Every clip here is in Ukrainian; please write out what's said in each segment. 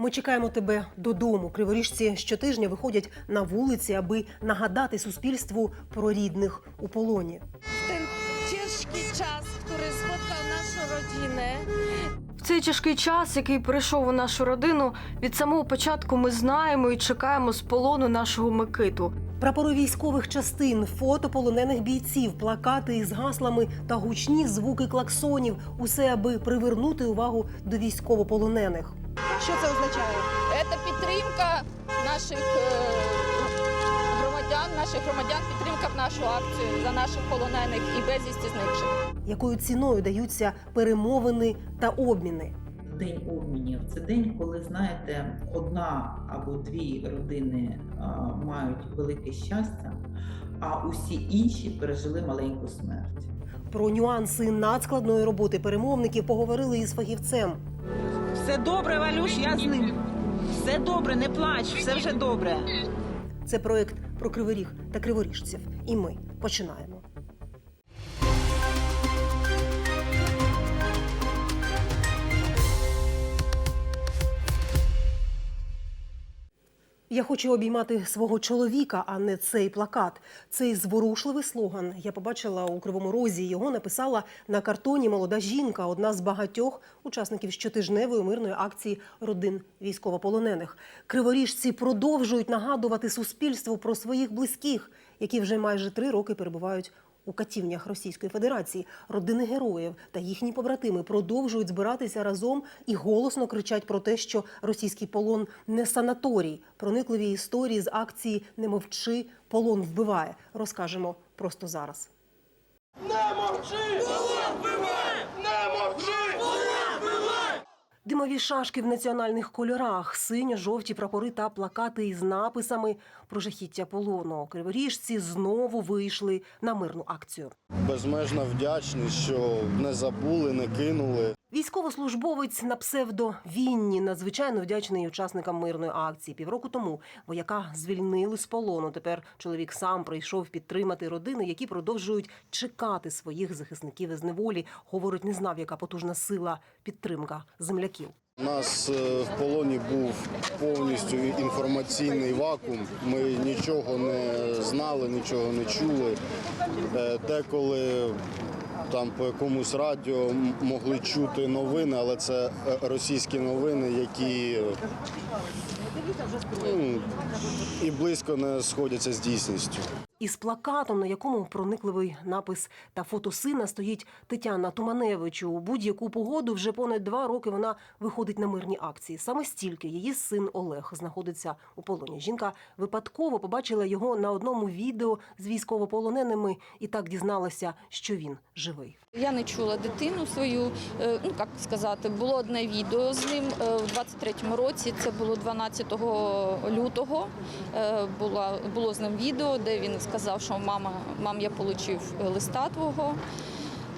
Ми чекаємо тебе додому. Криворіжці щотижня виходять на вулиці, аби нагадати суспільству про рідних у полоні. ten ciężki czas, który spotkał naszą rodzinę, В цей тяжкий час, який прийшов у нашу родину, від самого початку ми знаємо і чекаємо з полону нашого Микиту. Прапори військових частин, фото полонених бійців, плакати із гаслами та гучні звуки клаксонів усе аби привернути увагу до військовополонених. Що це означає? Це підтримка наших е, громадян, наших громадян, підтримка в нашу акцію за наших полонених і безвісті зникших. Якою ціною даються перемовини та обміни? День обмінів це день, коли знаєте, одна або дві родини а, мають велике щастя, а усі інші пережили маленьку смерть. Про нюанси надскладної роботи перемовників поговорили із фахівцем. Все добре, Валюш, я з ним. Все добре, не плач, все вже добре. Це проект про криворіг та криворіжців. І ми починаємо. Я хочу обіймати свого чоловіка, а не цей плакат. Цей зворушливий слоган я побачила у Кривому Розі. Його написала на картоні молода жінка, одна з багатьох учасників щотижневої мирної акції родин військовополонених. Криворіжці продовжують нагадувати суспільству про своїх близьких, які вже майже три роки перебувають у катівнях Російської Федерації. Родини героїв та їхні побратими продовжують збиратися разом і голосно кричать про те, що російський полон не санаторій. Проникливі історії з акції Не мовчи, полон вбиває. Розкажемо просто зараз. Димові шашки в національних кольорах, синьо-жовті прапори та плакати із написами про жахіття полону. Криворіжці знову вийшли на мирну акцію. Безмежна вдячні, що не забули, не кинули. Військовослужбовець на псевдо Вінні надзвичайно вдячний учасникам мирної акції. Півроку тому вояка звільнили з полону. Тепер чоловік сам прийшов підтримати родини, які продовжують чекати своїх захисників із неволі. Говорить, не знав, яка потужна сила підтримка земляків. У нас е, в полоні був повністю інформаційний вакуум. Ми нічого не знали, нічого не чули. Е, Деколи там по якомусь радіо могли чути новини, але це е, російські новини, які ну, і близько не сходяться з дійсністю. Із плакатом, на якому проникливий напис та фото сина стоїть Тетяна Туманевич. У будь-яку погоду вже понад два роки вона виходить на мирні акції. Саме стільки її син Олег знаходиться у полоні. Жінка випадково побачила його на одному відео з військовополоненими і так дізналася, що він живий. Я не чула дитину свою, е, ну як сказати, було одне відео з ним е, в 23-му році. Це було 12 лютого. Е, Була було з ним відео, де він сказав, що мама, мам, я отримав листа твого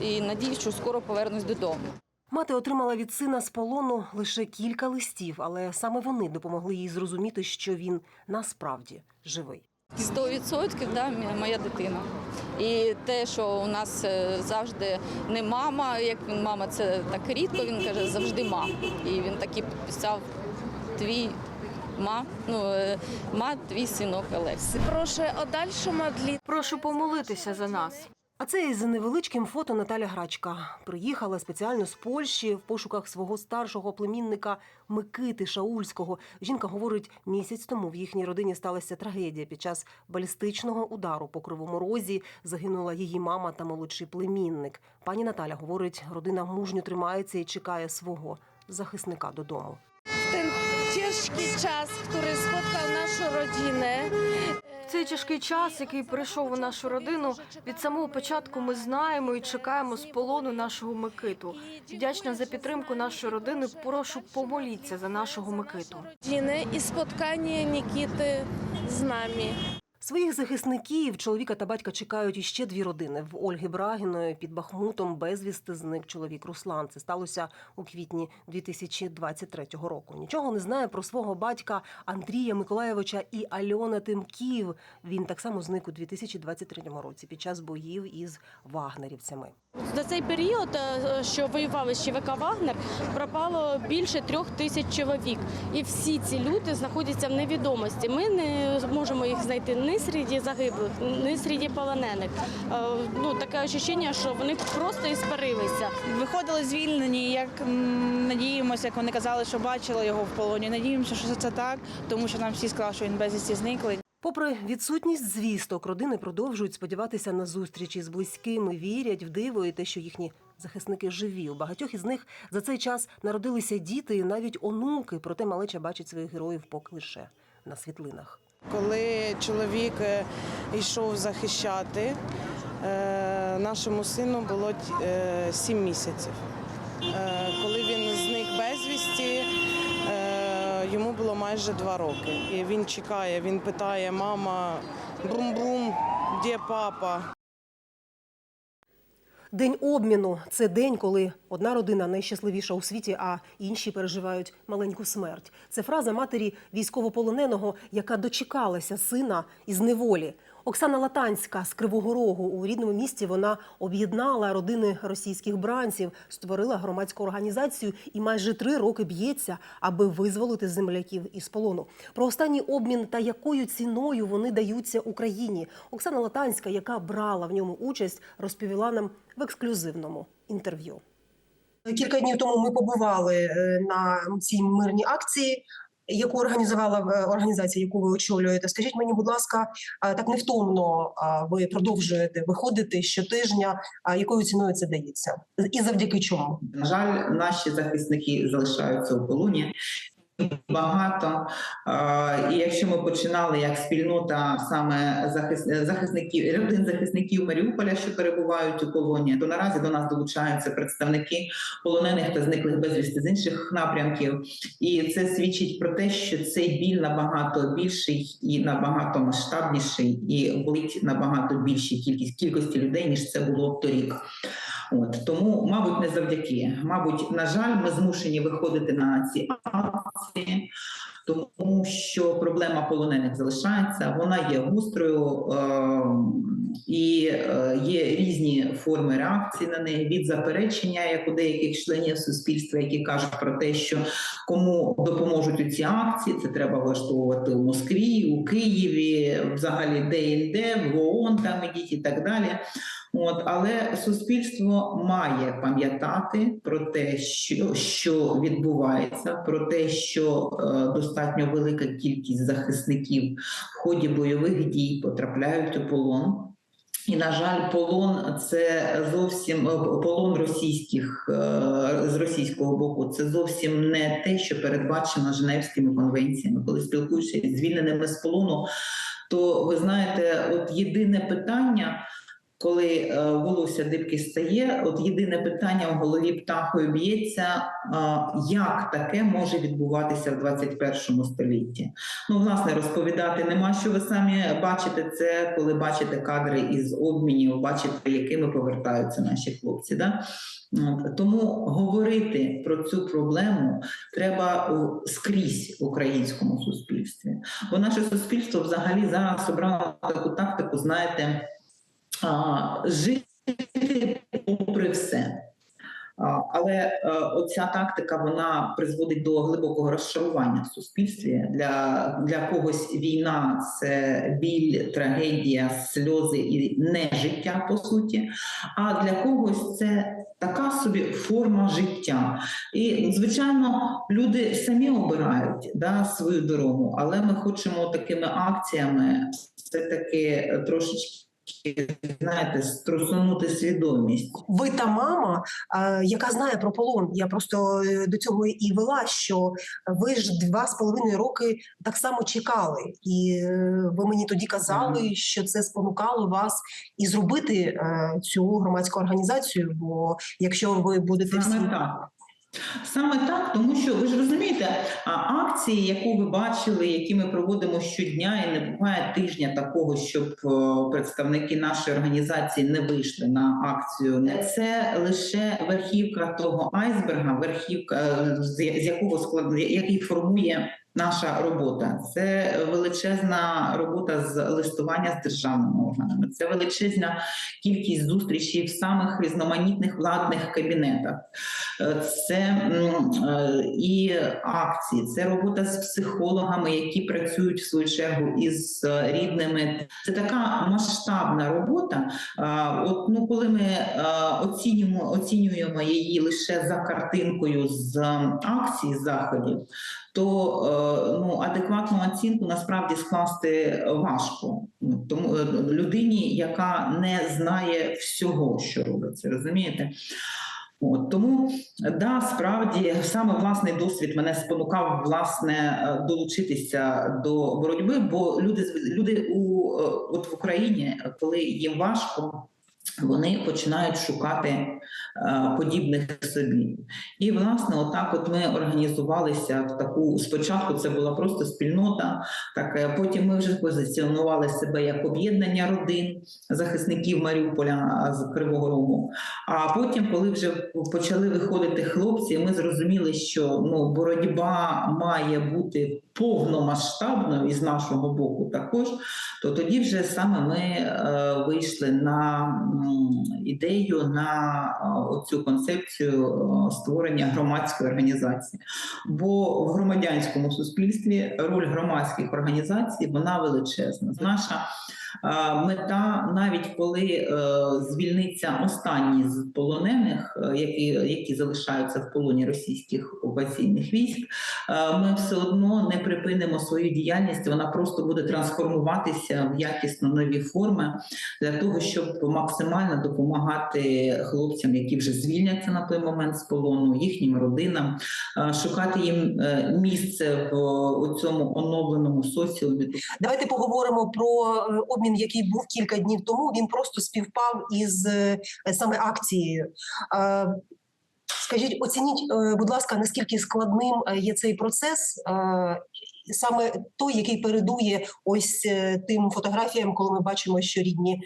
і надіюсь, що скоро повернусь додому. Мати отримала від сина з полону лише кілька листів, але саме вони допомогли їй зрозуміти, що він насправді живий. 100% да, моя дитина. І те, що у нас е, завжди не мама, як він мама, це так рідко. Він каже завжди ма. І він таки підписав твій ма, ну е, ма, твій синок Олесь. Прошу o dalszą. Прошу помолитися за нас. А це із невеличким фото Наталя Грачка. Приїхала спеціально з Польщі в пошуках свого старшого племінника Микити Шаульського. Жінка говорить, місяць тому в їхній родині сталася трагедія. Під час балістичного удару по кривому розі загинула її мама та молодший племінник. Пані Наталя говорить, родина мужньо тримається і чекає свого захисника додому. Ten ciężki czas, który spotkał naszą rodzinę, В цей тяжкий час, який прийшов у нашу родину, від самого початку ми знаємо і чекаємо з полону нашого Микиту. Вдячна за підтримку нашої родини. Прошу помоліться за нашого Микиту. rodziny і споткання Нікіти з nami. Своїх захисників чоловіка та батька чекають іще дві родини. В Ольги Брагіної під Бахмутом безвісти зник чоловік Руслан. Це сталося у квітні 2023 року. Нічого не знає про свого батька Андрія Миколаєвича і Альона Тимків. Він так само зник у 2023 році під час боїв із вагнерівцями. За цей період, е, що воювали з ЧВК Вагнер, пропало більше трьох тисяч чоловік. І всі ці люди знаходяться в невідомості. Ми не зможемо їх знайти ні серед загиблих, ні серед полонених. Е, Ну, таке відчуття, що вони просто іспарилися. Виходили звільнені, як надіємося, як вони казали, що бачили його в полоні. Надіємося, що це так, тому що нам всі сказали, що він безвісті зниклий. Попри відсутність звісток, родини продовжують сподіватися на зустрічі з близькими, вірять в диво і те, що їхні захисники живі. У багатьох із них за цей час народилися діти і навіть онуки. Проте малеча бачить своїх героїв поки лише на світлинах. Коли чоловік е, йшов захищати, е, нашому сину було е, сім місяців. Е, Коли він зник безвісті, е, йому було майже два роки. І він чекає, він питає, мама, брум-брум, де папа? День обміну це день, коли одна родина найщасливіша у світі, а інші переживають маленьку смерть. Це фраза матері військовополоненого, яка дочекалася сина із неволі. Оксана Латанська з Кривого Рогу у рідному місті вона об'єднала родини російських бранців, створила громадську організацію і майже три роки б'ється, аби визволити земляків із полону. Про останній обмін та якою ціною вони даються Україні. Оксана Латанська, яка брала в ньому участь, розповіла нам в ексклюзивному інтерв'ю. Кілька днів тому ми побували е, на цій мирній акції, яку організувала е, організація, яку ви очолюєте. Скажіть мені, будь ласка, так невтомно ви продовжуєте виходити щотижня. Якою ціною це дається? І завдяки чому? На жаль, наші захисники залишаються у полоні. Багато і якщо ми починали як спільнота саме захисників родин захисників Маріуполя, що перебувають у полоні, то наразі до нас долучаються представники полонених та зниклих безвісти з інших напрямків, і це свідчить про те, що цей біль набагато більший і набагато масштабніший, і болить набагато більшій кількість кількості людей ніж це було торік. От тому, мабуть, не завдяки. Мабуть, на жаль, ми змушені виходити на ці акції, тому що проблема полонених залишається. Вона є гострою е- і е, є різні форми реакції на неї від заперечення, як у деяких членів суспільства, які кажуть про те, що кому допоможуть у ці акції, це треба влаштовувати у Москві, у Києві, взагалі де-інде, в ООН там ідіть і так далі. От, але суспільство має пам'ятати про те, що, що відбувається, про те, що е, достатньо велика кількість захисників в ході бойових дій потрапляють у полон. І на жаль, полон це зовсім е, полон російських е, з російського боку. Це зовсім не те, що передбачено Женевськими конвенціями. Коли спілкуюся із звільненими з полону, то ви знаєте, от єдине питання. Коли е, волосся дибки стає, от єдине питання в голові птахою б'ється: як таке може відбуватися в 21 столітті? Ну, власне, розповідати нема, що ви самі бачите це, коли бачите кадри із обмінів, бачите, якими повертаються наші хлопці. Да? Тому говорити про цю проблему треба скрізь в українському суспільстві. Бо наше суспільство взагалі зараз обрало таку тактику, знаєте, а, жити попри все. А, Але е, оця тактика вона призводить до глибокого розчарування в суспільстві. Для, для когось війна це біль, трагедія, сльози і не життя по суті. А для когось це така собі форма життя. І звичайно, люди самі обирають да, свою дорогу, але ми хочемо такими акціями все таки трошечки. Знаєте, струсунути свідомість. Ви та мама, яка знає про полон. Я просто е, до цього і вела, що ви ж два з половиною роки так само чекали, і е, ви мені тоді казали, що це спонукало вас і зробити е, цю громадську організацію. Бо якщо ви будете всі так. Саме так, тому що ви ж розумієте, акції, яку ви бачили, які ми проводимо щодня, і не буває тижня такого, щоб е, представники нашої організації не вийшли на акцію. Це лише верхівка того айсберга, верхівка е, з якого склад, який формує. Наша робота це величезна робота з листування з державними органами. Це величезна кількість зустрічей в самих різноманітних владних кабінетах. Е, Це е, і акції, це робота з психологами, які працюють в свою чергу із е, рідними. Це така масштабна робота. От ну, коли ми оцінюємо, оцінюємо її лише за картинкою з акцій заходів, то е, ну, адекватну оцінку насправді скласти важко. Тому е, людині, яка не знає всього, що робиться, розумієте? От, тому да, справді саме власний досвід мене спонукав власне е, долучитися до боротьби, бо люди люди у от в Україні, коли їм важко. Вони починають шукати е, подібних собі, і власне, отак, от ми організувалися в таку. Спочатку це була просто спільнота, так е, потім ми вже позиціонували себе як об'єднання родин захисників Маріуполя з Кривого Рогу. А потім, коли вже почали виходити хлопці, ми зрозуміли, що ну боротьба має бути повномасштабною і з нашого боку також. То тоді вже саме ми е, вийшли на ідею на цю концепцію е, створення громадської організації. Бо в громадянському суспільстві роль громадських організацій вона величезна. Наша е, мета, навіть коли е, звільниться останні з полонених, е, які, які залишаються в полоні російських окупаційних військ, е, ми все одно не припинимо свою діяльність. Вона просто буде трансформуватися в якісно нові форми для того, щоб максимально допомагати хлопцям, які вже звільняться на той момент з полону, їхнім родинам, шукати їм місце в цьому оновленому соціумі. Давайте поговоримо про е, обмін, який був кілька днів тому. Він просто співпав із е, саме акцією. Е, Скажіть, оцініть, е, будь ласка, наскільки складним є цей процес, саме той, який передує ось тим фотографіям, коли ми бачимо, що рідні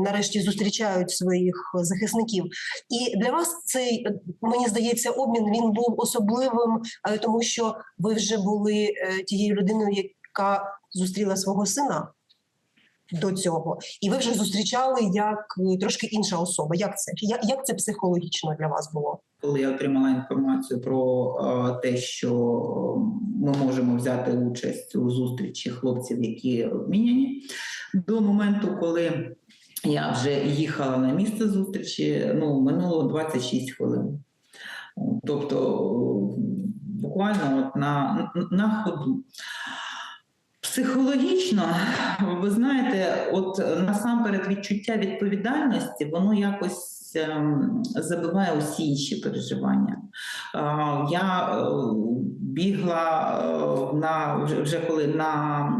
нарешті зустрічають своїх захисників. І для вас цей мені здається, обмін він був особливим, тому що ви вже були тією людиною, яка зустріла свого сина до цього, і ви вже зустрічали як е, трошки інша особа. Як це? Як, це психологічно для вас було? Коли я отримала інформацію про е, те, що ми можемо взяти участь у зустрічі хлопців, які обміняні, до моменту, коли я вже їхала на місце зустрічі, ну минуло 26 хвилин. Тобто буквально от на, на ходу. Психологічно, ви знаєте, от насамперед відчуття відповідальності, воно якось ем, забиває усі інші переживання. Е, Я е, бігла е, на вже, коли на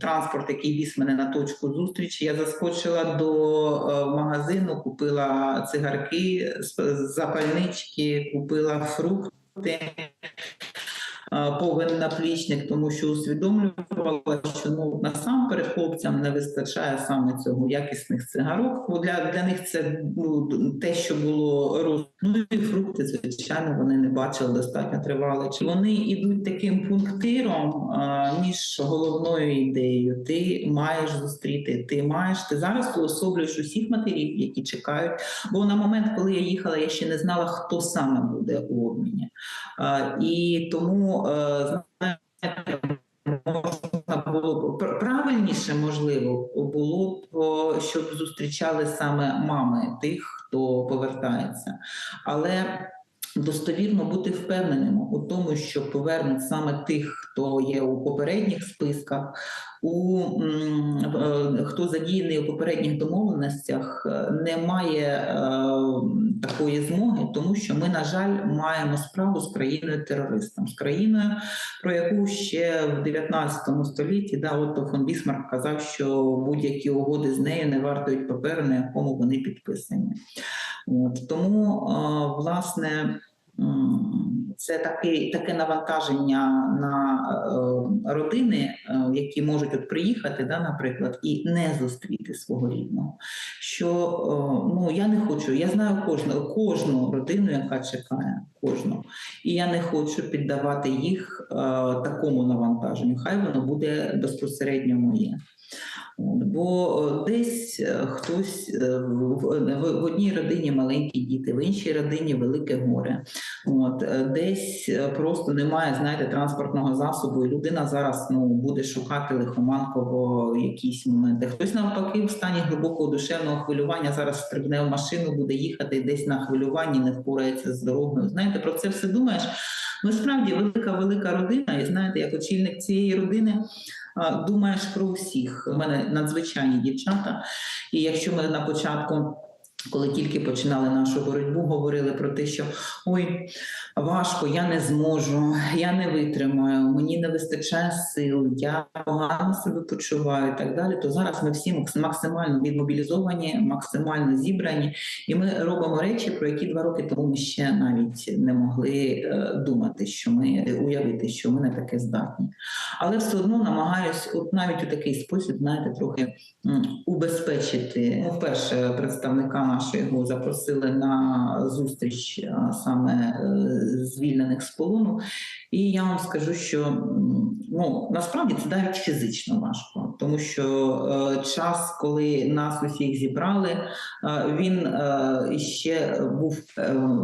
транспорт, який віз мене на точку зустрічі, я заскочила до магазину, купила цигарки, запальнички, купила фрукти. Е, Повен наплічник, тому що усвідомлювала, що ну насамперед хлопцям не вистачає саме цього якісних цигарок. Для, для них це ну те, що було роз... Ну і фрукти, звичайно, вони не бачили достатньо тривало. Чи вони йдуть таким пунктиром а, між головною ідеєю? Ти маєш зустріти, ти маєш ти зараз уособлюєш усіх матерів, які чекають. Бо на момент, коли я їхала, я ще не знала, хто саме буде у обміні. А, і тому е, знаєте, можна було б пр- правильніше, можливо, було б, щоб зустрічали саме мами тих, хто повертається. Але достовірно бути впевненим у тому, що повернуть саме тих, хто є у попередніх списках, у е, хто задіяний у попередніх домовленостях, е, немає е, такої змоги, тому що ми, на жаль, маємо справу з країною терористом, з країною, про яку ще в 19 столітті да, Отто фон Бісмарк казав, що будь-які угоди з нею не вартують паперу, на якому вони підписані. От, тому, власне, це таке, таке навантаження на е, родини, е, які можуть от приїхати, да, наприклад, і не зустріти свого рідного. Що е, ну я не хочу, я знаю кожну, кожну родину, яка чекає, кожну. І я не хочу піддавати їх такому навантаженню. Хай воно буде безпосередньо моє. Бо е, десь е, хтось е, в, одній родині маленькі діти, в іншій родині велике горе. От десь просто немає, знаєте, транспортного засобу, і людина зараз ну буде шукати лихоманково якісь моменти. Хтось навпаки в стані глибокого душевного хвилювання зараз стрибне в машину, буде їхати десь на хвилюванні, не впорається з дорогою. Знаєте, про це все думаєш. Ну, справді велика велика родина, і знаєте, як очільник цієї родини думаєш про всіх. У мене надзвичайні дівчата. І якщо ми на початку, коли тільки починали нашу боротьбу, говорили про те, що ой, важко, я не зможу, я не витримаю, мені не вистачає сил, я погано себе почуваю і так далі. То зараз ми всі максимально відмобілізовані, максимально зібрані, і ми робимо речі, про які два роки тому ми ще навіть не могли е, думати, що ми уявити, що ми не таке здатні. Але все одно намагаюсь, от навіть у такий спосіб, знаєте, трохи убезпечити. Ну, Вперше представника нашого запросили на зустріч саме е, звільнених з полону. І я вам скажу, що ну насправді це навіть фізично важко, тому що е, час, коли нас усіх зібрали, е, він е, ще був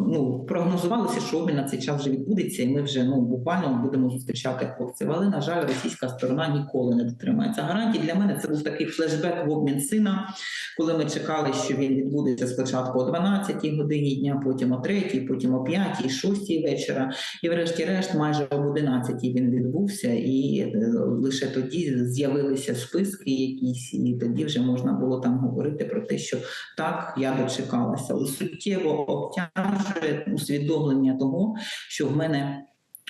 ну прогнозувалося, що обмін на цей час вже відбудеться, і ми вже ну буквально будемо зустрічати хлопців. Але на жаль, російська сторона ніколи не дотримається гарантій. Для мене це був такий флешбек в обмін сина, коли ми чекали, що він відбудеться спочатку о 12 годині дня, потім о 3, потім о 5, 6 вечора. І врешті-решт, майже об 11 він відбувся, і е, лише тоді з'явилися списки якісь, і тоді вже можна було там говорити про те, що так, я дочекалася. Суттєво обтяжує усвідомлення того, що в мене.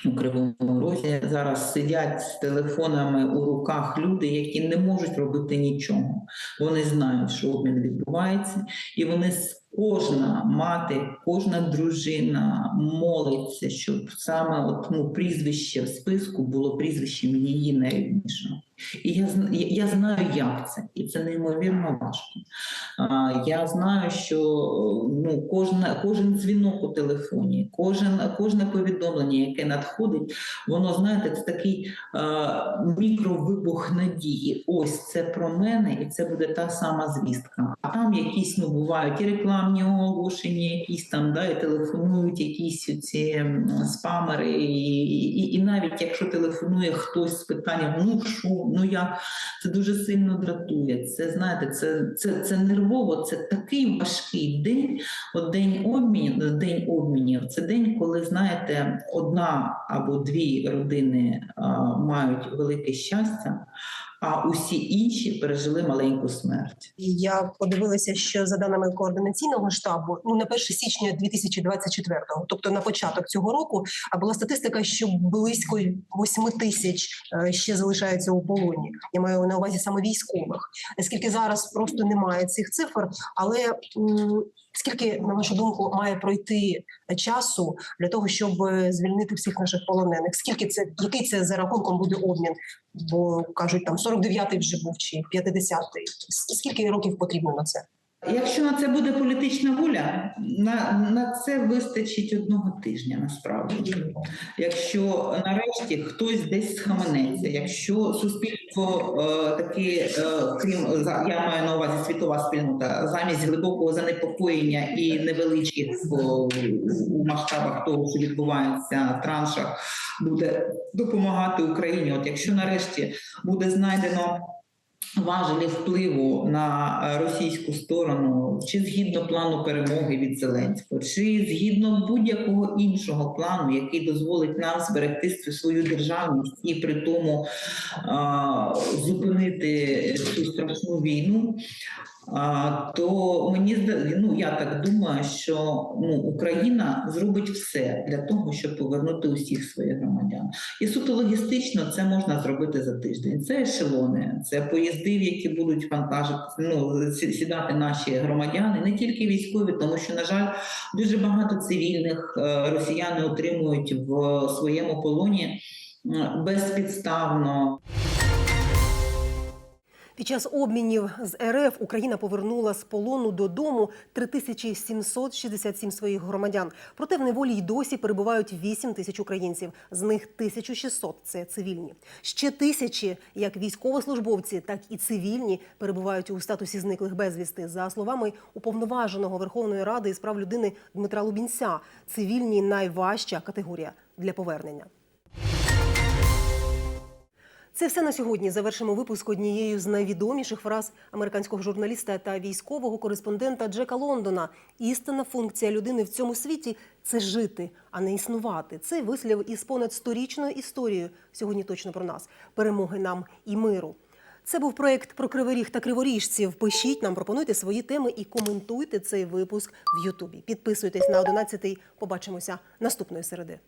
У кривому розі зараз сидять з телефонами у руках люди, які не можуть робити нічого. Вони знають, що обмін відбувається, і вони кожна мати, кожна дружина молиться, щоб саме от, ну, прізвище в списку було прізвищем її найріднішого. І я, я знаю, як це, і це неймовірно важко. Я знаю, що ну, кожна, кожен дзвінок у телефоні, кожен, кожне повідомлення, яке надходить, воно знаєте, це такий мікровибух надії. Ось це про мене, і це буде та сама звістка. А там якісь ну бувають і рекламні оголошення, якісь там да, і телефонують якісь ці спамери, і, і, і навіть якщо телефонує хтось з питанням, ну що, ну як, це дуже сильно дратує. Це знаєте, це, це, це нервово, це такий важкий день. От день обмінів, день обмінів це день, коли знаєте, одна або дві родини а, мають велике щастя, а усі інші пережили маленьку смерть. Я подивилася, що за даними координаційного штабу, ну на 1 січня 2024-го, тобто на початок цього року, а була статистика, що близько 8 тисяч е, ще залишаються у полоні. Я маю на увазі саме військових. Наскільки зараз просто немає цих цифр, але скільки, на вашу думку, має пройти часу для того, щоб е, звільнити всіх наших полонених? Скільки це який це за рахунком буде обмін? Бо кажуть, там 49-й вже був чи 50-й. Скільки років потрібно на це? Якщо на це буде політична воля, на, на це вистачить одного тижня насправді. Якщо нарешті хтось десь схаменеться, якщо суспільство е, таки, е, крім я маю на увазі світова спільнота, замість глибокого занепокоєння і невеличких е, у масштабах того, що відбувається траншах, буде допомагати Україні. От якщо нарешті буде знайдено важелі впливу на е, російську сторону, чи згідно плану перемоги від Зеленського, чи згідно будь-якого іншого плану, який дозволить нам зберегти свою- державність і при тому а, зупинити цю страшну війну. То мені ну, я так думаю, що ну, Україна зробить все для того, щоб повернути усіх своїх громадян. І суто логістично це можна зробити за тиждень. Це ешелони, це поїзди, в які будуть вантажити, ну, сідати наші громадяни, не тільки військові, тому що, на жаль, дуже багато цивільних е, росіяни отримують в своєму полоні безпідставно. Під час обмінів з РФ Україна повернула з полону додому 3767 своїх громадян. Проте в неволі й досі перебувають 8 тисяч українців. З них 1600 – це цивільні. Ще тисячі, як військовослужбовці, так і цивільні, перебувають у статусі зниклих безвісти. За словами уповноваженого Верховної Ради із прав людини Дмитра Лубінця, цивільні найважча категорія для повернення. Це все на сьогодні. Завершимо випуск однією з найвідоміших фраз американського журналіста та військового кореспондента Джека Лондона. Істинна функція людини в цьому світі це жити, а не існувати. Це вислів із понад сторічною історією. Сьогодні точно про нас. Перемоги нам і миру. Це був проект про кривий ріг та криворіжців. Пишіть нам, пропонуйте свої теми і коментуйте цей випуск в Ютубі. Підписуйтесь на 11-й. Побачимося наступної середи.